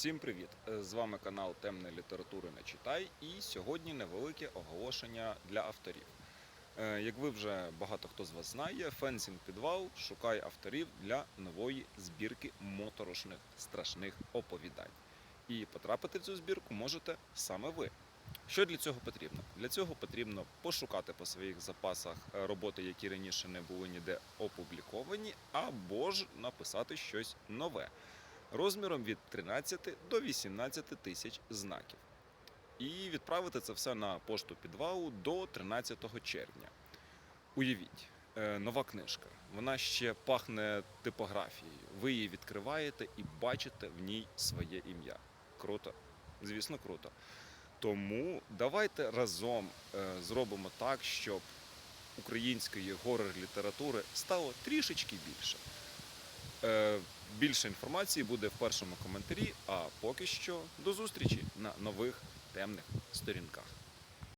Всім привіт! Е, З вами канал Темної літератури не читай. І сьогодні невелике оголошення для авторів. Е, Як ви вже багато хто з вас знає, Фенсінг Підвал шукає авторів для нової збірки моторошних страшних оповідань. І потрапити в цю збірку можете саме ви. Що для цього потрібно? Для цього потрібно пошукати по своїх запасах е, роботи, які раніше не були ніде опубліковані, або ж написати щось нове розміром від 13 до 18 тисяч знаків. І відправити це все на пошту підвалу до 13 червня. Уявіть, е, нова книжка. Вона ще пахне типографією. Ви її відкриваєте і бачите в ній своє ім'я. Круто. Звісно, круто. Тому давайте разом е, зробимо так, щоб української горор-літератури стало трішечки більше. Більше інформації буде в першому коментарі. А поки що до зустрічі на нових темних сторінках.